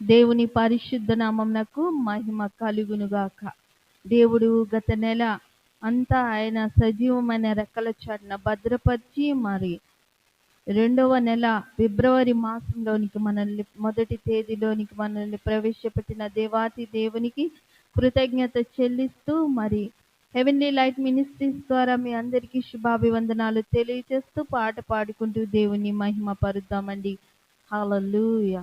దేవుని పరిశుద్ధ నామంనకు మహిమ కలుగునుగాక. దేవుడు గత నెల అంతా ఆయన సజీవమైన రెక్కల చాటున భద్రపరిచి మరి రెండవ నెల ఫిబ్రవరి మాసంలోనికి మనల్ని మొదటి తేదీలోనికి మనల్ని ప్రవేశపెట్టిన దేవాతి దేవునికి కృతజ్ఞత చెల్లిస్తూ మరి హెవెన్లీ లైట్ మినిస్ట్రీస్ ద్వారా మీ అందరికీ శుభాభివందనాలు తెలియజేస్తూ పాట పాడుకుంటూ దేవుని మహిమ పరుద్దామండి. హలలుయా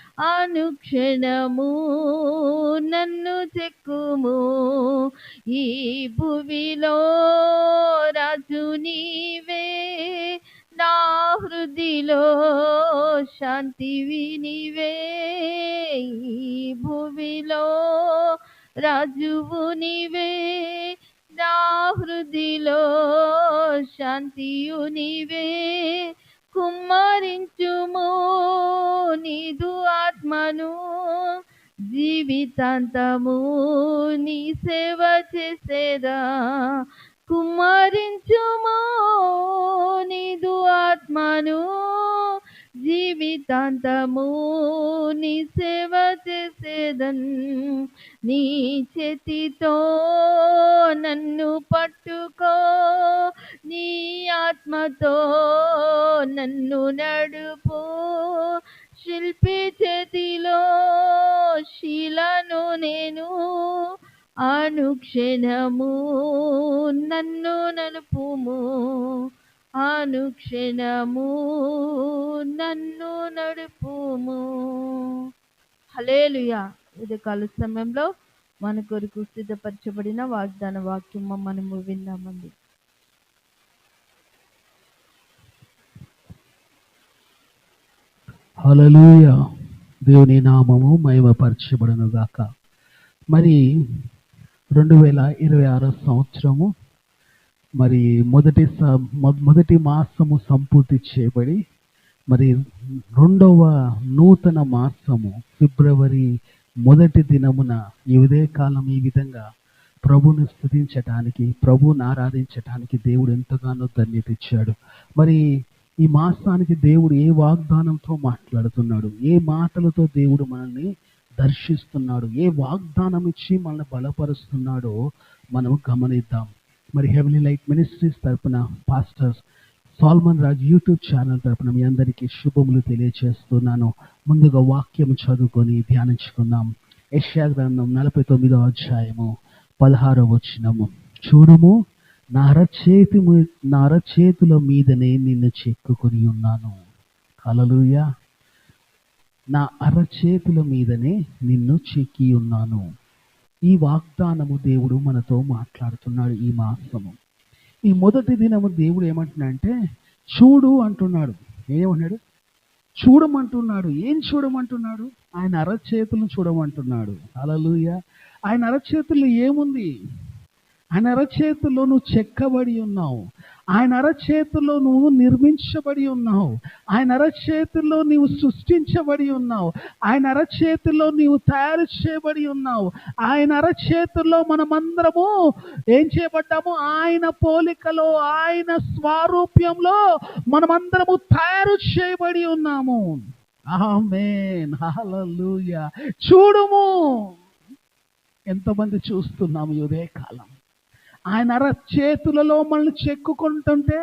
అనుక్షణము నన్ను చెక్కుము ఈ భువిలో రాజు నీవే నా హృదిలో శాంతివి నీవే ఈ భువిలో రాజువు నీవే నా హృదిలో శాంతియు నీవే కుమ్మరించుము నీదు ఆత్మను జీవితాంతము నీ సేవ చేసేదా? కుమ్మరించుము నీదు ఆత్మను జీవితాంతము నీ సేవ చేసేదన్ నీ చేతితో నన్ను పట్టుకో నీ ఆత్మతో నన్ను నడుపు. శిల్పి చేతిలో శీలను నేను అనుక్షణము నన్ను నలుపుము అనుక్షణము నన్ను నడుపుము. హలేలుయా ఇది కాల సమయంలో మన కొరకు సిద్ధపరచబడిన వాగ్దాన వాక్యం మనము విన్నామండి. హలలుయ దేవుని నామము మహిమపరచబడును గాక. మరి రెండు వేల ఇరవై ఆరో సంవత్సరము మరి మొదటి స- మొ- మొదటి మాసము సంపూర్తి చేయబడి మరి రెండవ నూతన మాసము ఫిబ్రవరి మొదటి దినమున ఈ ఉదయ కాలం ఈ విధంగా ప్రభుని స్థుతించటానికి ప్రభుని ఆరాధించటానికి దేవుడు ఎంతగానో ధన్యత ఇచ్చాడు. మరి ఈ మాసానికి దేవుడు ఏ వాగ్దానంతో మాట్లాడుతున్నాడు? ఏ మాటలతో దేవుడు మనల్ని దర్శిస్తున్నాడు? ఏ వాగ్దానం ఇచ్చి మనల్ని బలపరుస్తున్నాడో మనం గమనిద్దాం. మరి హెవెన్లీ లైట్ మినిస్ట్రీస్ తరపున pastors Solomon Raj YouTube channel తరపున మీ అందరికీ శుభములు తెలియజేస్తున్నాను ముందుగా వాక్యం చదువుకొని ధ్యానించుకుందాం. యష్యా గ్రంథం నలభై తొమ్మిదో అధ్యాయము పదహారో వచ్చినము చూడుము నా అరచేతి నా అరచేతుల మీదనే నిన్ను చెక్కుకొని ఉన్నాను. హల్లెలూయా నా అరచేతుల మీదనే నిన్ను చెక్కి ఉన్నాను. ఈ వాగ్దానము దేవుడు మనతో మాట్లాడుతున్నాడు ఈ మాసము. ఈ మొదటి దినము దేవుడు ఏమంటున్నాడంటే చూడు అంటున్నాడు. ఏమన్నాడు? చూడమంటున్నాడు. ఏం చూడమంటున్నాడు? ఆయన అరచేతులను చూడమంటున్నాడు. అలలుయ ఆయన అరచేతుల్లో ఏముంది? ఆయన అరచేతుల్లో నువ్వు చెక్కబడి ఉన్నావు. ఆయన అరచేతుల్లో నువ్వు నిర్మించబడి ఉన్నావు. ఆయన అరచేతుల్లో నీవు సృష్టించబడి ఉన్నావు. ఆయన అరచేతుల్లో నీవు తయారు చేయబడి ఉన్నావు. ఆయన అరచేతుల్లో మనమందరము ఏం చేయబడ్డాము? ఆయన పోలికలో ఆయన స్వారూప్యంలో మనమందరము తయారు చేయబడి ఉన్నాము. ఆమెన్. హలలుయ చూడుము. ఎంతమంది చూస్తున్నాము ఇదే ఉదయకాలం. ఆయన అర చేతులలో మనల్ని చెక్కుకుంటుంటే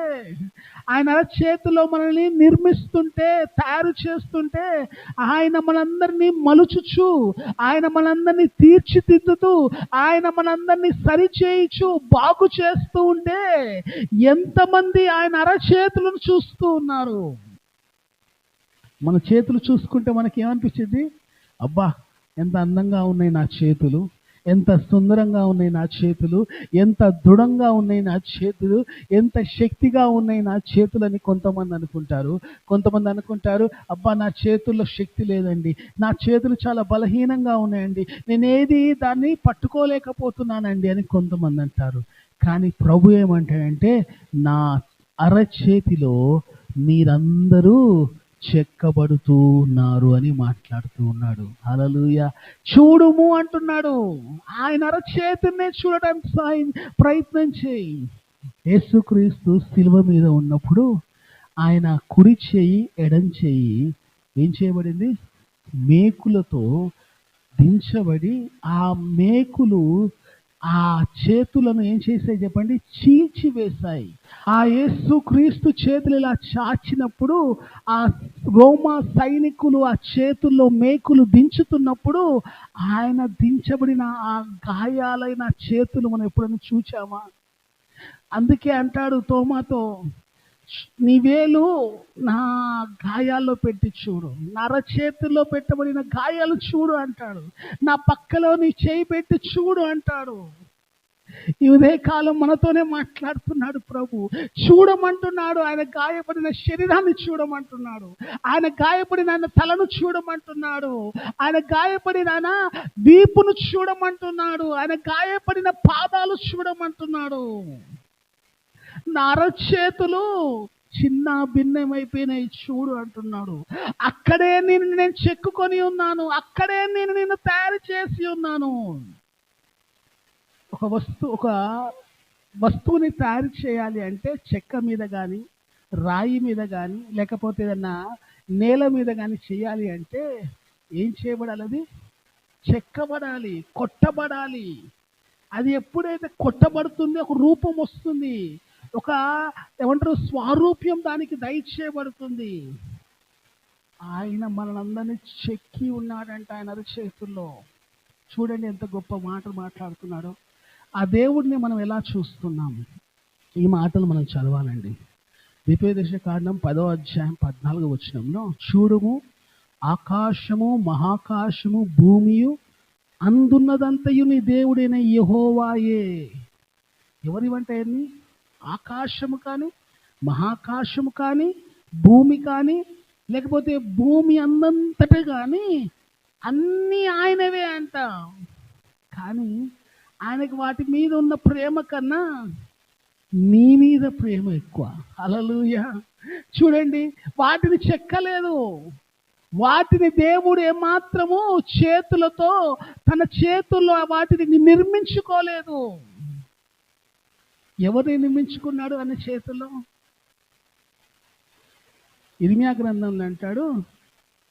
ఆయన అర చేతిలో మనల్ని నిర్మిస్తుంటే తయారు చేస్తుంటే ఆయన మనందరినీ మలుచుచు ఆయన మనందరినీ తీర్చిదిద్దుతూ ఆయన మనందరినీ సరిచేయిచు బాగు చేస్తూ ఉంటే ఎంతమంది ఆయన అరచేతులను చూస్తూ ఉన్నారు. మన చేతులు చూసుకుంటే మనకి ఏమనిపించింది అబ్బా ఎంత అందంగా ఉన్నాయి నా చేతులు. ఎంత సుందరంగా ఉన్నాయి నా చేతులు ఎంత దృఢంగా ఉన్నాయి నా చేతులు ఎంత శక్తిగా ఉన్నాయి నా చేతులని కొంతమంది అనుకుంటారు. కొంతమంది అనుకుంటారు అబ్బా నా చేతుల్లో శక్తి లేదండి. నా చేతులు చాలా బలహీనంగా ఉన్నాయండి. నేనేది దాన్ని పట్టుకోలేకపోతున్నానండి అని కొంతమంది అంటారు. కానీ ప్రభు ఏమంటాడంటే నా అరచేతిలో మీరందరూ చెక్కబడుతూ ఉన్నారు అని మాట్లాడుతూ ఉన్నాడు. అలలుయ చూడుము అంటున్నాడు. ఆయన అరచేతినే చూడటానికి సాయం ప్రయత్నం చేయి. యేసుక్రీస్తు శిలువ మీద ఉన్నప్పుడు ఆయన కుడి చేయి ఎడం చేయి ఏం చేయబడింది? మేకులతో దించబడి ఆ మేకులు ఆ చేతులను ఏం చేశాయి చెప్పండి? చీల్చి వేశాయి. ఆ యేసు క్రీస్తు చేతులు ఇలా చాచినప్పుడు ఆ రోమా సైనికులు ఆ చేతుల్లో మేకులు దించుతున్నప్పుడు ఆయన దించబడిన ఆ గాయాలైన చేతులు మనం ఎప్పుడైనా చూచామా? అందుకే అంటాడు తోమాతో నీ వేలు నా గాయాల్లో పెట్టి చూడు. నర అరచేతుల్లో పెట్టబడిన గాయాలు చూడు అంటాడు. నా పక్కలో నీ చేయి పెట్టి చూడు అంటాడు. ఈ ఉదయకాలం మనతోనే మాట్లాడుతున్నాడు ప్రభు. చూడమంటున్నాడు. ఆయన గాయపడిన శరీరాన్ని చూడమంటున్నాడు. ఆయన గాయపడిన ఆయన తలను చూడమంటున్నాడు. ఆయన గాయపడిన ఆయన వీపును చూడమంటున్నాడు. ఆయన గాయపడిన పాదాలు చూడమంటున్నాడు. నా అరచేతులు చిన్న భిన్నమైపోయినాయి చూడు అంటున్నాడు. అక్కడే నేను నేను చెక్కుకొని ఉన్నాను అక్కడే నేను నిన్ను తయారు చేసి ఉన్నాను. ఒక వస్తువు ఒక వస్తువుని తయారు చేయాలి అంటే చెక్క మీద కానీ రాయి మీద కానీ లేకపోతే ఏదన్నా నేల మీద కానీ చేయాలి అంటే ఏం చేయబడాలి అది? చెక్కబడాలి కొట్టబడాలి. అది ఎప్పుడైతే కొట్టబడుతుందో ఒక రూపం వస్తుంది. ఒక ఏమంటారు స్వారూప్యం దానికి దయచేయబడుతుంది. ఆయన మనందరినీ చెక్కి ఉన్నాడంట ఆయన అరచేతుల్లో. చూడండి ఎంత గొప్ప మాటలు మాట్లాడుతున్నాడో. ఆ దేవుడిని మనం ఎలా చూస్తున్నాం? ఈ మాటలు మనం చదవాలండి. విపేదశ కాండం పదో అధ్యాయం పద్నాలుగు వచ్చినంలో చూడుము ఆకాశము మహాకాశము భూమియు అందున్నదంతయు నీ దేవుడైన యహోవాయే. ఎవరివంటే ఆకాశము కానీ మహాకాశము కానీ భూమి కానీ లేకపోతే భూమి అందంతట కానీ అన్నీ ఆయనవే అంట. కానీ ఆయనకి వాటి మీద ఉన్న ప్రేమ కన్నా నీ మీద ప్రేమ ఎక్కువ. అలలుయ చూడండి వాటిని చెక్కలేదు. వాటిని దేవుడు ఏమాత్రము చేతులతో తన చేతుల్లో వాటిని నిర్మించుకోలేదు. ఎవరిని నియమించుకున్నాడు అనే చేతిలో? ఇర్మియా గ్రంథంలో అంటాడు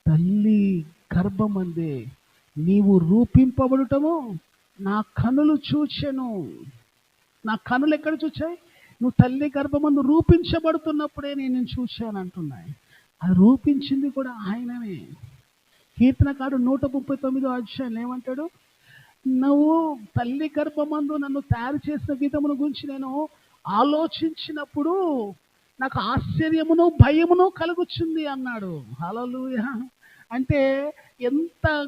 తల్లి గర్భమందే నీవు రూపింపబడటము నా కనులు చూచెను. నా కనులు ఎక్కడ చూచాయి? నువ్వు తల్లి గర్భమందు రూపించబడుతున్నప్పుడే నేను చూశాను అంటున్నాయి. అది రూపించింది కూడా ఆయననే కీర్తనకాడు నూట ముప్పై తొమ్మిదో అధ్యాయం ఏమంటాడు? నువ్వు తల్లి గర్భమందు నన్ను తయారు చేసిన విధమును గురించి నేను ఆలోచించినప్పుడు నాకు ఆశ్చర్యమును భయమును కలుగుచుంది అన్నాడు. హలలుయ అంటే ఎంత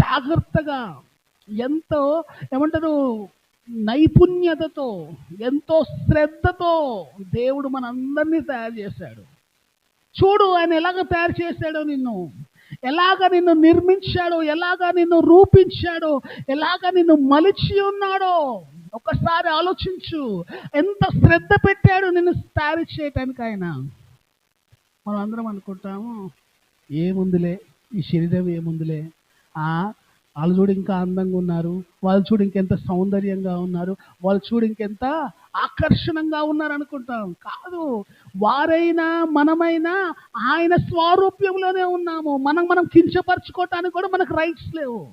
జాగ్రత్తగా ఎంతో ఏమంటారు నైపుణ్యతతో ఎంతో శ్రద్ధతో దేవుడు మనందరినీ తయారు చేశాడు. చూడు ఆయన ఎలాగ తయారు చేశాడో నిన్ను. ఎలాగ నిన్ను నిర్మించాడో ఎలాగ నిన్ను రూపించాడో ఎలాగ నిన్ను మలిచి ఉన్నాడో ఒకసారి ఆలోచించు. ఎంత శ్రద్ధ పెట్టాడు నిన్ను తయారు చేయటానికి ఆయన. మనం అందరం అనుకుంటాము ఏముందిలే? ఈ శరీరం ఏముందిలే? ఆ వాళ్ళు చూడు ఇంకా అందంగా ఉన్నారు వాళ్ళు చూడు ఇంకెంత సౌందర్యంగా ఉన్నారు వాళ్ళు చూడు ఇంకెంత ఆకర్షణంగా ఉన్నారనుకుంటాం. కాదు వారైనా మనమైనా ఆయన స్వారూప్యంలోనే ఉన్నాము. మనం మనం కించపరచుకోవటానికి కూడా మనకు రైట్స్ లేవు.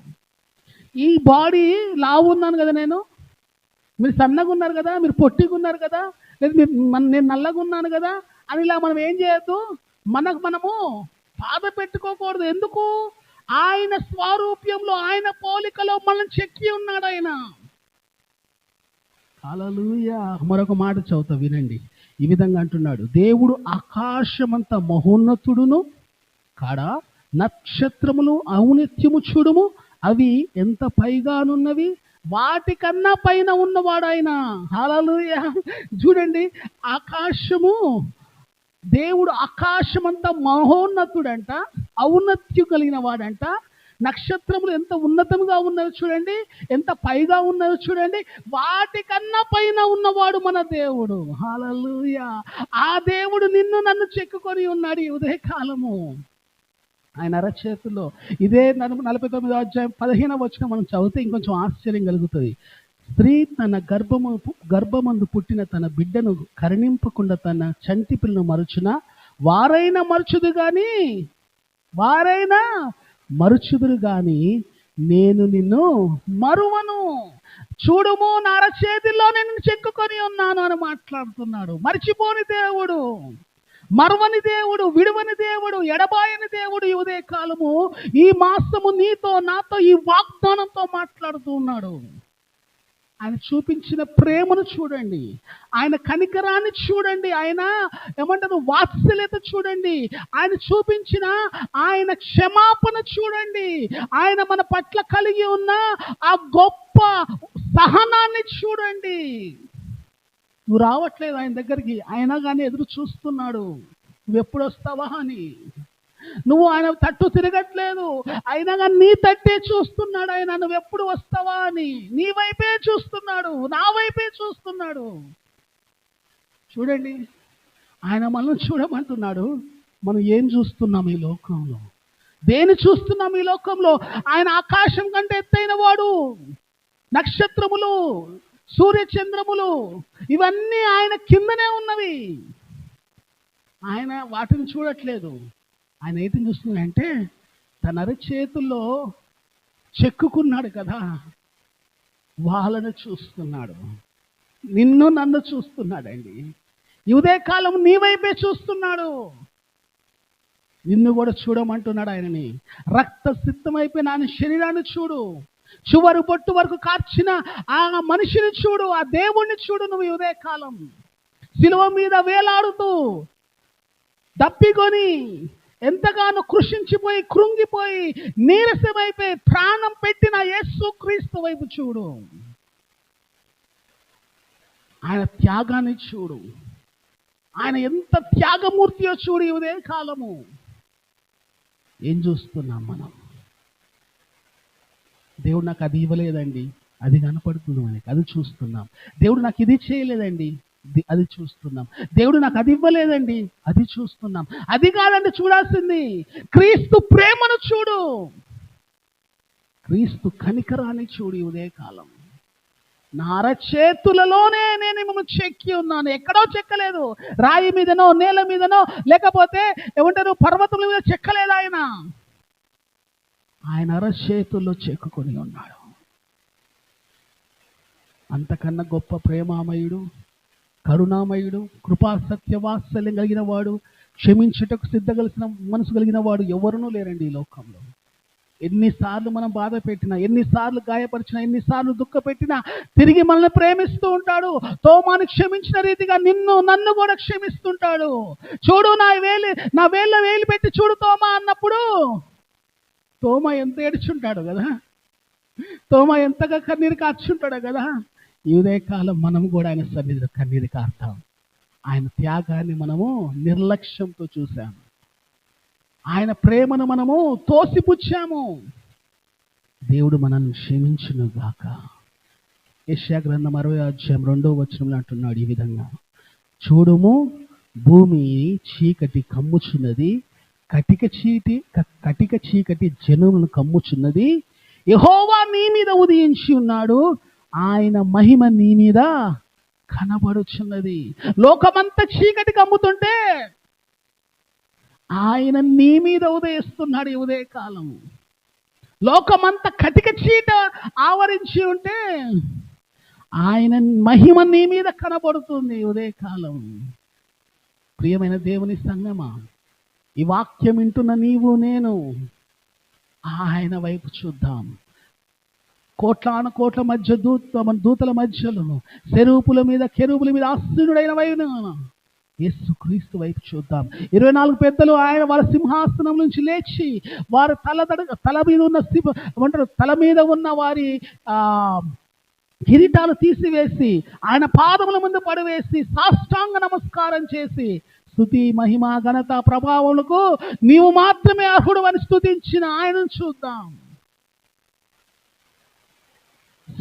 ఈ బాడీ లావు ఉన్నాను కదా నేను? మీరు సన్నగా ఉన్నారు కదా? మీరు పొట్టిగా ఉన్నారు కదా? లేదు మీరు మన- నేను నల్లగా ఉన్నాను కదా? అని ఇలా మనం ఏం చేయొద్దు? మనకు మనము బాధ పెట్టుకోకూడదు. ఎందుకు? ఆయన స్వారూప్యంలో ఆయన పోలికలో మనం చెక్కి ఉన్నాడు ఆయన. హలలుయా మరొక మాట చదువుతా వినండి. ఈ విధంగా అంటున్నాడు దేవుడు ఆకాశమంత మహోన్నతుడును కాడ? నక్షత్రములు ఔన్నత్యము చూడుము? అవి ఎంత పైగానున్నవి? వాటికన్నా పైన ఉన్నవాడు ఆయన హల్లెలూయా. చూడండి ఆకాశము దేవుడు ఆకాశమంతా మహోన్నతుడంట ఔన్నత్యం కలిగిన వాడంట నక్షత్రములు ఎంత ఉన్నతంగా ఉన్నవి చూడండి ఎంత పైగా ఉన్నవి చూడండి వాటికన్నా పైన ఉన్నవాడు మన దేవుడు. హాలూయా ఆ దేవుడు నిన్ను నన్ను చెక్కుకొని ఉన్నాడు ఈ ఉదయకాలము. ఆయన అరచేతుల్లో ఇదే నలభై నలభై తొమ్మిదో అధ్యాయం పదిహేన వచ్చిన మనం చదివితే ఇంకొంచెం ఆశ్చర్యం కలుగుతుంది. స్త్రీ తన గర్భము గర్భమందు పుట్టిన తన బిడ్డను కరుణింపకుండా తన చంటి పిల్లను మరుచున? వారైనా మరుచుదు కానీ వారైనా మరుచుదురు గాని నేను నిన్ను మరువను. చూడుము నా చేతిలో నేను చెక్కుకొని ఉన్నాను అని మాట్లాడుతున్నాడు. మర్చిపోని దేవుడు మరువని దేవుడు విడువని దేవుడు ఎడబాయని దేవుడు ఈ ఉదయ కాలము ఈ మాసము నీతో నాతో ఈ వాగ్దానంతో మాట్లాడుతూ ఉన్నాడు. ఆయన చూపించిన ప్రేమను చూడండి. ఆయన కనికరాన్ని చూడండి. ఆయన ఏమంటారు వాత్సల్యత చూడండి. ఆయన చూపించిన ఆయన క్షమాపణ చూడండి. ఆయన మన పట్ల కలిగి ఉన్న ఆ గొప్ప సహనాన్ని చూడండి. నువ్వు రావట్లేదు ఆయన దగ్గరికి. అయినా కానీ ఎదురు చూస్తున్నాడు. నువ్వు ఎప్పుడు వస్తావా అని. నువ్వు ఆయన తట్టు తిరగట్లేదు. అయినా కానీ నీ తట్టే చూస్తున్నాడు ఆయన. నువ్వు ఎప్పుడు వస్తావా అని. నీ వైపే చూస్తున్నాడు. నా వైపే చూస్తున్నాడు. చూడండి ఆయన మనల్ని చూడమంటున్నాడు. మనం ఏం చూస్తున్నాం ఈ లోకంలో? దేని చూస్తున్నాం ఈ లోకంలో? ఆయన ఆకాశం కంటే ఎత్తైన వాడు. నక్షత్రములు సూర్యచంద్రములు ఇవన్నీ ఆయన కిందనే ఉన్నవి. ఆయన వాటిని చూడట్లేదు. ఆయన ఏం చూస్తున్నాడంటే తన అరచేతుల్లో చెక్కుకున్నాడు కదా వాళ్ళను చూస్తున్నాడు. నిన్ను నన్ను చూస్తున్నాడండి. ఇదే ఉదయకాలం నీ వైపే చూస్తున్నాడు. నిన్ను కూడా చూడమంటున్నాడు ఆయనని. రక్త సిద్ధమైపోయిన ఆయన శరీరాన్ని చూడు. చివరి బొట్టు వరకు కార్చిన ఆ మనిషిని చూడు. ఆ దేవుణ్ణి చూడు నువ్వు ఇదే ఉదయకాలం శిలువ మీద వేలాడుతూ దప్పికొని ఎంతగానో కృషించిపోయి కృంగిపోయి నీరసమైపోయి ప్రాణం పెట్టిన యేసు క్రీస్తు వైపు చూడు. ఆయన త్యాగాన్ని చూడు. ఆయన ఎంత త్యాగమూర్తియో చూడు ఈ కాలము. ఏం చూస్తున్నాం మనం? దేవుడు నాకు అది ఇవ్వలేదండి. అది కనపడుతుంది మనకి. అది చూస్తున్నాం. దేవుడు నాకు ఇది చేయలేదండి. అది చూస్తున్నాం. దేవుడు నాకు అది ఇవ్వలేదండి. అది చూస్తున్నాం. అది కాదండి చూడాల్సింది. క్రీస్తు ప్రేమను చూడు. క్రీస్తు కనికరాన్ని చూడు ఈ ఉదయకాలం. నా అరచేతులలోనే నేను మిమ్మల్ని చెక్కి ఉన్నాను. ఎక్కడో చెక్కలేదు. రాయి మీదనో నేల మీదనో లేకపోతే ఏమంటారు పర్వతముల మీద చెక్కలేదు ఆయన. ఆయన అరచేతుల్లో చెక్కుకొని ఉన్నాడు. అంతకన్నా గొప్ప ప్రేమామయుడు కరుణామయుడు కృపా సత్యవాత్సల్యం కలిగిన వాడు క్షమించుటకు సిద్ధగలిసిన మనసు కలిగిన వాడు ఎవరునూ లేరండి ఈ లోకంలో. ఎన్నిసార్లు మనం బాధ పెట్టినా ఎన్నిసార్లు గాయపరిచినా ఎన్నిసార్లు దుఃఖ పెట్టినా తిరిగి మనల్ని ప్రేమిస్తూ ఉంటాడు. తోమాని క్షమించిన రీతిగా నిన్ను నన్ను కూడా క్షమిస్తుంటాడు. చూడు నా వేలి నా వేళ్ళ వేలు పెట్టి చూడు తోమా అన్నప్పుడు తోమ ఎంత ఏడ్చుంటాడు కదా. తోమ ఎంతగా కన్నీరు కాచుంటాడు కదా. ఈ ఉదయకాలం మనం కూడా ఆయన సన్నిధిలో కన్నీరు కారుతాం. ఆయన త్యాగాన్ని మనము నిర్లక్ష్యంతో చూసాము ఆయన ప్రేమను మనము తోసిపుచ్చాము. దేవుడు మనల్ని క్షమించును గాక యెషయా గ్రంథం అరవై అధ్యాయం రెండో వచనంలో అంటున్నాడు ఈ విధంగా. చూడుము భూమి చీకటి కమ్ముచున్నది కటిక చీటి కటిక చీకటి జనులను కమ్ముచున్నది. యహోవా నీ మీద ఉదయించి ఉన్నాడు ఆయన మహిమ నీ మీద కనబడుచున్నది. లోకమంతా చీకటి కమ్ముతుంటే ఆయన నీ మీద ఉదయిస్తున్నాడు ఈ ఉదయకాలం లోకమంతా కటిక చీట ఆవరించి ఉంటే ఆయన మహిమ నీ మీద కనబడుతుంది ఉదయకాలం ప్రియమైన దేవుని సంగమా ఈ వాక్యం వింటున్న నీవు నేను ఆయన వైపు చూద్దాం. కోట్లాన కోట్ల మధ్య దూత మన దూతల మధ్యలో సెరూపుల మీద కెరూపుల మీద ఆశ్చర్యుడైన వైనా. యేసు క్రీస్తు వైపు చూద్దాం. ఇరవై నాలుగు పెద్దలు ఆయన వాళ్ళ సింహాసనం నుంచి లేచి వారి తల తల మీద ఉన్న సింహ తల మీద ఉన్న వారి ఆ కిరీటాలు తీసివేసి ఆయన పాదముల ముందు పడివేసి సాష్టాంగ నమస్కారం చేసి స్థుతి మహిమ ఘనత ప్రభావములకు నీవు మాత్రమే అర్హుడు అని స్థుతించిన ఆయనను చూద్దాం.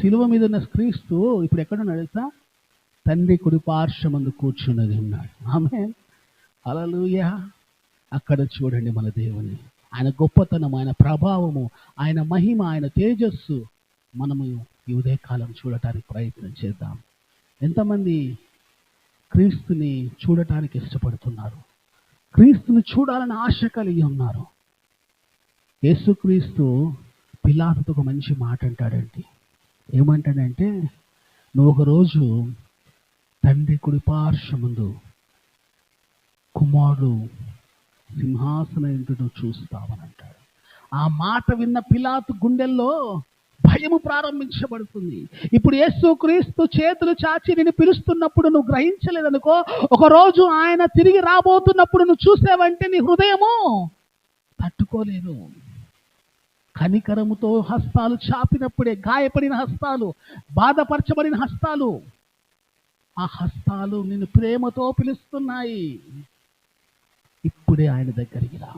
శిలువ మీద ఉన్న క్రీస్తు ఇప్పుడు ఎక్కడున్నాడు తెలుసా? తండ్రి కుడి పార్శ్వమందు కూర్చున్నది ఉన్నాడు. ఆమె హల్లెలూయా. అక్కడ చూడండి మన దేవుని. ఆయన గొప్పతనం ఆయన ప్రభావము ఆయన మహిమ ఆయన తేజస్సు మనము ఈ ఉదయకాలం చూడటానికి ప్రయత్నం చేద్దాం. ఎంతమంది క్రీస్తుని చూడటానికి ఇష్టపడుతున్నారు? క్రీస్తుని చూడాలని ఆశ కలిగి ఉన్నారు. యేసుక్రీస్తు పిలాతుతో ఒక మంచి మాట అంటాడండి. ఏమంటాడంటే నువ్వు ఒకరోజు తండ్రి కుడి పార్శ్వముందు కుమారుడు సింహాసన ఇంటిని చూస్తామని అంటాడు ఆ మాట విన్న పిలాతు గుండెల్లో భయము ప్రారంభించబడుతుంది. ఇప్పుడు యేసు క్రీస్తు చేతులు చాచి నేను పిలుస్తున్నప్పుడు నువ్వు గ్రహించలేదనుకో ఒక రోజు ఆయన తిరిగి రాబోతున్నప్పుడు నువ్వు చూసావంటే నీ హృదయము తట్టుకోలేదు. కనికరముతో హస్తాలు చాపినప్పుడే గాయపడిన హస్తాలు బాధపరచబడిన హస్తాలు ఆ హస్తాలు నిన్ను ప్రేమతో పిలుస్తున్నాయి. ఇప్పుడే ఆయన దగ్గరికి రా.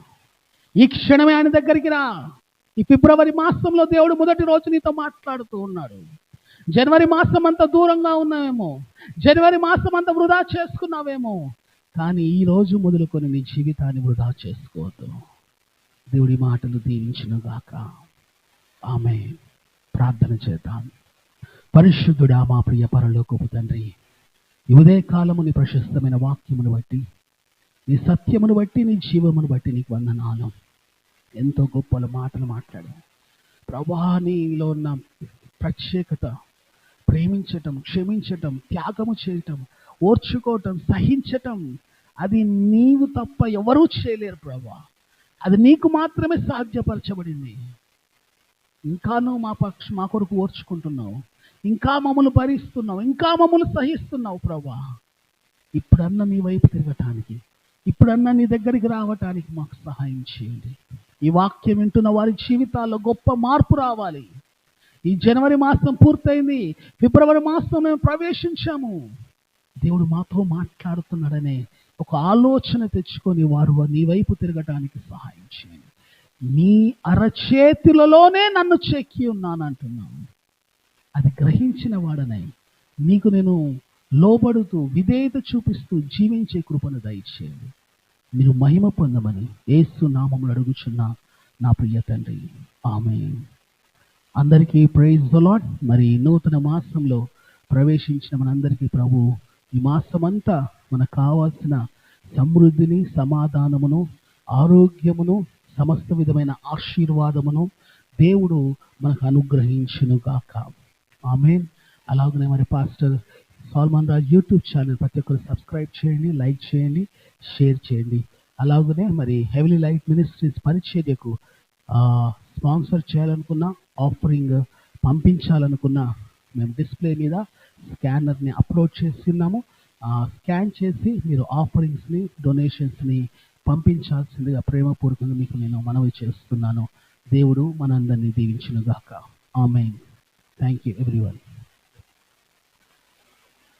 ఈ క్షణమే ఆయన దగ్గరికి రా. ఈ ఫిబ్రవరి మాసంలో దేవుడు మొదటి రోజు నీతో మాట్లాడుతూ ఉన్నాడు. జనవరి మాసం అంత దూరంగా ఉన్నావేమో. జనవరి మాసం అంత వృధా చేసుకున్నావేమో. కానీ ఈ రోజు మొదలుకొని నీ జీవితాన్ని వృధా చేసుకోవద్దు. దేవుడి మాటలు దీవించినగాక ఆమె ప్రార్థన చేద్దాం. పరిశుద్ధుడా మా ప్రియ పరలోకపు తండ్రి ఈ ఉదయ ప్రశస్తమైన వాక్యమును బట్టి నీ సత్యమును బట్టి నీ జీవమును బట్టి నీకు వందనాలు. ఎంతో గొప్పల మాటలు మాట్లాడు ప్రభా నీలో ఉన్న ప్రత్యేకత ప్రేమించటం క్షమించటం త్యాగము చేయటం ఓర్చుకోవటం సహించటం అది నీవు తప్ప ఎవరూ చేయలేరు ప్రభా. అది నీకు మాత్రమే సాధ్యపరచబడింది. ఇంకా నువ్వు మా పక్ష మా కొరకు ఓర్చుకుంటున్నావు. ఇంకా మమ్మల్ని భరిస్తున్నావు. ఇంకా మమ్మల్ని సహిస్తున్నావు ప్రభా ఇప్పుడన్నా నీ వైపు తిరగటానికి ఇప్పుడన్నా నీ దగ్గరికి రావటానికి మాకు సహాయం చేయండి. ఈ వాక్యం వింటున్న వారి జీవితాల్లో గొప్ప మార్పు రావాలి. ఈ జనవరి మాసం పూర్తయింది. ఫిబ్రవరి మాసం మేము ప్రవేశించాము. దేవుడు మాతో మాట్లాడుతున్నాడనే ఒక ఆలోచన తెచ్చుకొని వారు నీ వైపు తిరగటానికి సహాయం చేయండి. నీ అరచేతులలోనే నన్ను చెక్కి ఉన్నాను అంటున్నాను అది గ్రహించిన వాడనై నీకు నేను లోబడుతూ విధేయత చూపిస్తూ జీవించే కృపను దయచేయండి. మీరు మహిమ పొందమని ఏసు నామములు అడుగుచున్న నా ప్రియ తండ్రి. ఆమె అందరికీ ప్రైజ్ దొలాట్ మరి నూతన మాసంలో ప్రవేశించిన మనందరికీ ప్రభు ఈ మాసమంతా మనకు కావాల్సిన సమృద్ధిని సమాధానమును ఆరోగ్యమును సమస్త విధమైన ఆశీర్వాదమును దేవుడు మనకు అనుగ్రహించును గాక ఆమె అలాగనే మరి pastor Solomon Raj YouTube channel ప్రతి ఒక్కరు సబ్స్క్రైబ్ చేయండి లైక్ చేయండి షేర్ చేయండి. అలాగనే మరి హెవీలీ లైఫ్ మినిస్ట్రీస్ పరిచర్యకు స్పాన్సర్ చేయాలనుకున్న ఆఫరింగ్ పంపించాలనుకున్న మేము డిస్ప్లే మీద స్కానర్ని అప్లోడ్ చేస్తున్నాము. స్కాన్ చేసి మీరు ఆఫరింగ్స్ని డొనేషన్స్ని పంపించాల్సిందిగా ప్రేమపూర్వకంగా మీకు నేను మనవి చేస్తున్నాను. దేవుడు మనందరినీ దీవించినగాక. ఆమె థ్యాంక్ యూ ఎవ్రీవన్